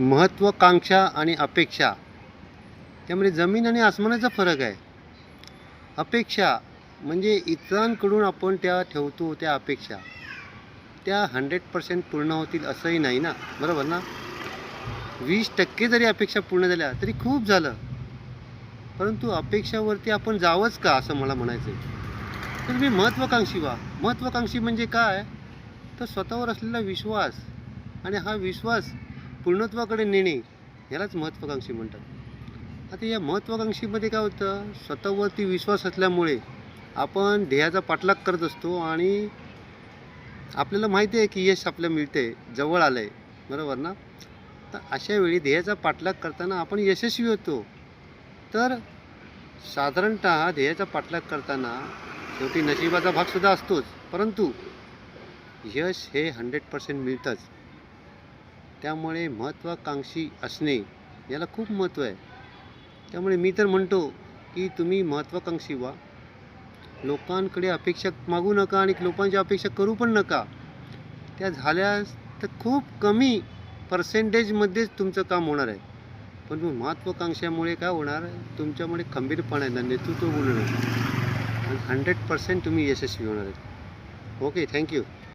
महत्त्वाकांक्षा आणि अपेक्षा. त्यामध्ये जमीन आणि आसमानाचा फरक आहे. अपेक्षा म्हणजे इतरांकडून आपण त्या ठेवतो त्या अपेक्षा. त्या हंड्रेड पर्सेंट पूर्ण होतील असंही नाही ना? बरोबर ना? वीस टक्के जरी अपेक्षा पूर्ण झाल्या तरी खूप झालं. परंतु अपेक्षावरती आपण जावंच का असं मला म्हणायचं आहे तर मी महत्त्वाकांक्षी व्हा. महत्त्वाकांक्षी म्हणजे काय? तर स्वतःवर असलेला विश्वास. आणि हा विश्वास पूर्णत्वाकडे नेणे यालाच महत्त्वाकांक्षी म्हणतात. आता या महत्त्वाकांक्षीमध्ये काय होतं? स्वतःवरती विश्वास असल्यामुळे आपण ध्येयाचा पाठलाग करत असतो आणि आपल्याला माहिती आहे की यश आपल्याला मिळते जवळ आलं आहे बरोबर ना? तर अशा वेळी ध्येयाचा पाठलाग करताना आपण यशस्वी होतो. तर साधारणत ध्येयाचा पाठलाग करताना शेवटी नशिबाचा भागसुद्धा असतोच. परंतु यश हे हंड्रेड पर्सेंट मिळतंच. त्यामुळे महत्त्वाकांक्षी असणे याला खूप महत्त्व आहे. त्यामुळे मी तर म्हणतो की तुम्ही महत्त्वाकांक्षी व्हा. लोकांकडे अपेक्षा मागू नका आणि लोकांच्या अपेक्षा करू पण नका. त्या झाल्यास तर खूप कमी पर्सेंटेजमध्येच तुमचं काम होणार आहे. पण मग महत्त्वाकांक्षामुळे काय होणार? तुमच्यामुळे खंबीरपणा येणार नेतृत्व गुण आणि हंड्रेड पर्सेंट तुम्ही यशस्वी होणार आहेत. Okay thank you